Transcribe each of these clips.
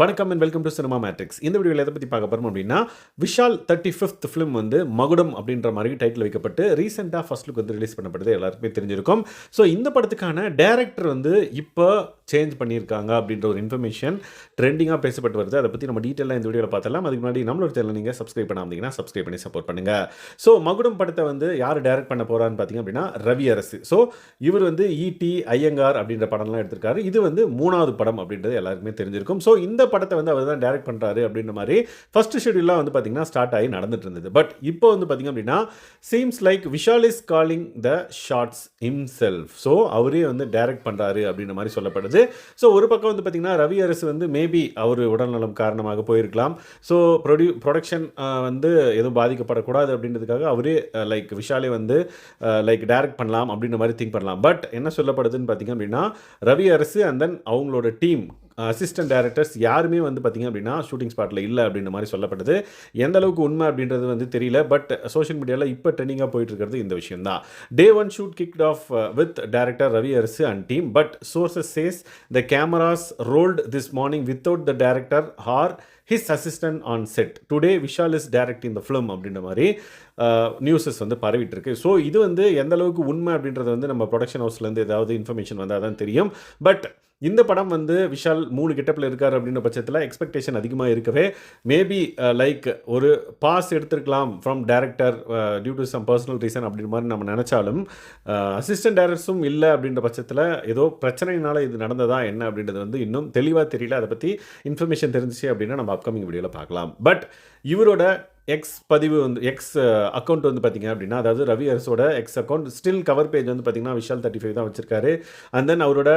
வணக்கம் and welcome to cinema matrix இந்த வீடியோவில் எதை பற்றி பார்க்க போகிறோம் அப்படின்னா விஷால் தேர்ட்டி ஃபிஃப்த் ஃபிலிம் வந்து மகுடம் அப்படின்ற மாதிரி டைட்டில் வைக்கப்பட்டு ரீசெண்டாக ஃபர்ஸ்ட் லுக் வந்து ரிலீஸ் பண்ணப்படுது. எல்லாருக்குமே தெரிஞ்சிருக்கும். ஸோ இந்த படத்துக்கான டேரக்டர் வந்து இப்போ சேஞ்ச் பண்ணியிருக்காங்க அப்படின்ற ஒரு இன்ஃபர்மேஷன் ட்ரெண்டிங்காக பேசப்பட்டு வருது. அதை பற்றி நம்ம டீட்டெயிலாக இந்த வீடியோவில் பார்த்தலாம் அதுக்கு முன்னாடி நம்மளோட சேனல் நீங்கள் சப்ஸ்கிரைப் பண்ணாமதிங்கன்னா சப்ஸ்கிரைப் பண்ணி சப்போர்ட் பண்ணுங்கள் ஸோ மகுடம் படத்தை வந்து யார் டேரக்ட் பண்ண போகிறான்னு பார்த்தீங்க அப்படின்னா ரவி அரசு. ஸோ இவர் வந்து ஈடி ஐயங்கார் அப்படின்ற படம்லாம் எடுத்திருக்காரு. இது வந்து மூணாவது படம் அப்படின்றது எல்லாருக்குமே தெரிஞ்சிருக்கும். ஸோ இந்த படத்தை வந்து அவர் தான் டைரக்ட் பண்ணுறாரு அப்படின்ற மாதிரி ஃபர்ஸ்ட் ஷெடியூலாம் வந்து பார்த்தீங்கன்னா ஸ்டார்ட் ஆகி நடந்துட்டு இருந்தது. பட் இப்போ வந்து பார்த்தீங்க அப்படின்னா seems like Vishal is calling the shots himself so அவரே வந்து டைரக்ட் பண்ணுறாரு அப்படின்ற மாதிரி சொல்லப்படுது. ஸோ ஒரு பக்கம் வந்து பார்த்தீங்கன்னா ரவி அரசு வந்து மேபி அவர் உடல்நலம் காரணமாக போயிருக்கலாம். ஸோ ப்ரொடியூ ப்ரொடக்ஷன் வந்து எதுவும் பாதிக்கப்படக்கூடாது அப்படின்றதுக்காக அவரே லைக் விஷாலே வந்து லைக் டைரக்ட் பண்ணலாம் அப்படின்ற மாதிரி திங்க் பண்ணலாம். பட் என்ன சொல்லப்படுதுன்னு பார்த்தீங்க அப்படின்னா ரவி அரசு அண்ட் தென் அவங்களோட டீம் அசிஸ்டன்ட் டேரக்டர்ஸ் யாருமே வந்து பார்த்திங்க அப்படின்னா ஷூட்டிங் ஸ்பாட்டில் இல்லை அப்படின்ற மாதிரி சொல்லப்படுது எந்த அளவுக்கு உண்மை அப்படின்றது வந்து தெரியல. பட் சோஷியல் மீடியாவில் இப்போ ட்ரெண்டிங்காக போயிட்டு இருக்கிறது இந்த விஷயம் தான் day one shoot kicked off with director Ravi Arasu and team but sources says the cameras rolled this morning without the director or his assistant on set today Vishal is direct இந்த film அப்படின்ற மாதிரி uh, newses வந்து பரவிட்டு இருக்கு so இது வந்து எந்த அளவுக்கு உண்மை அப்படின்றது வந்து நம்ம ப்ரொடக்ஷன் ஹவுஸ்லேருந்து ஏதாவது இன்ஃபர்மேஷன் வந்தால் தான் தெரியும். பட் இந்த படம் வந்து விஷால் மூணு கெட்டப்பில் இருக்கார் அப்படின்ற பட்சத்தில் எக்ஸ்பெக்டேஷன் அதிகமாக இருக்கவே மேபி லைக் uh, ஒரு பாஸ் எடுத்திருக்கலாம் from director due to some personal reason அப்படின்ற மாதிரி நம்ம நினச்சாலும் அசிஸ்டன்ட் uh, டேரக்டர்ஸும் இல்லை அப்படின்ற பட்சத்தில் ஏதோ பிரச்சனையினால இது நடந்ததா என்ன அப்படின்றது வந்து இன்னும் தெளிவாக தெரியல. அதை பற்றி இன்ஃபர்மேஷன் தெரிஞ்சிச்சு அப்படின்னா நம்ம அப்கமிங் வீடியோவில் பார்க்கலாம். பட் இவரோட எக்ஸ் பதிவு வந்து எக்ஸ் அக்கௌண்ட் வந்து பார்த்திங்க அப்படின்னா அதாவது ரவி அரசோட X account still cover page வந்து பார்த்திங்கன்னா விஷால் தேர்ட்டி ஃபைவ் தான் வச்சிருக்காரு. அண்ட் தென் அவரோட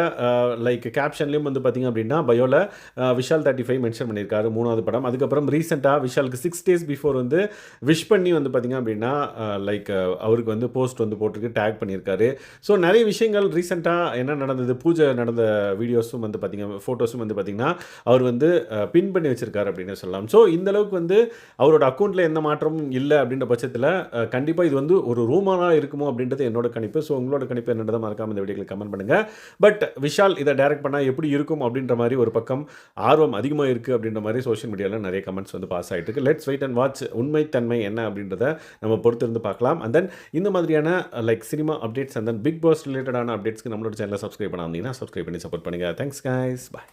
லைக் கேப்ஷன்லேயும் வந்து பார்த்திங்க அப்படின்னா பயோவில் விஷால் தேர்ட்டி ஃபைவ் மென்ஷன் பண்ணியிருக்காரு மூணாவது படம். அதுக்கப்புறம் ரீசெண்டாக விஷாலுக்கு சிக்ஸ் டேஸ் பிஃபோர் வந்து விஷ் பண்ணி வந்து பார்த்திங்க அப்படின்னா லைக் அவருக்கு வந்து போஸ்ட் வந்து போட்டிருக்கு டேக் பண்ணியிருக்காரு. ஸோ நிறைய விஷயங்கள் ரீசெண்டாக என்ன நடந்தது பூஜை நடந்த வீடியோஸும் வந்து பார்த்திங்க ஃபோட்டோஸும் வந்து பார்த்திங்கன்னா அவர் வந்து பின் பண்ணி வச்சிருக்காரு அப்படின்னு சொல்லலாம். ஸோ இந்தளவுக்கு வந்து அவரோட அக்கௌண்ட் அக்கௌண்ட்டில் எந்த மாற்றமும் இல்லை அப்படின்ற பட்சத்தில் கண்டிப்பாக இது வந்து ஒரு ரூமானாக இருக்குமோ அப்படின்றது என்னோட கணிப்பு. ஸோ உங்களோட கணிப்பு என்னன்றதை மறக்காம இந்த வீடியோவில் கமெண்ட் பண்ணுங்கள் பட் விஷால் இதை டைரக்ட் பண்ணால் எப்படி இருக்கும் அப்படின்ற மாதிரி ஒரு பக்கம் ஆர்வம் அதிகமாக இருக்குது அப்படின்ற மாதிரி சோஷியல் மீடியாவில் நிறைய கமெண்ட்ஸ் வந்து பாஸ் ஆகிட்டு இருக்கு. லெட்ஸ் வெயிட் அண்ட் வாட்ச் உண்மைத்தன்மை என்ன அப்படின்றத நம்ம பொறுத்திருந்து பார்க்கலாம். அண்ட் தென் இந்த மாதிரியான like cinema updates and then Bigg Boss ரிலேட்டடான அப்டேட்ஸ்க்கு நம்மளோட சேனலை சப்ஸ்கிரைப் பண்ணாமல் சப்ஸ்கிரைப் பண்ணி சப்போர்ட் பண்ணுங்கள் தேங்க்ஸ் கைஸ் பாய்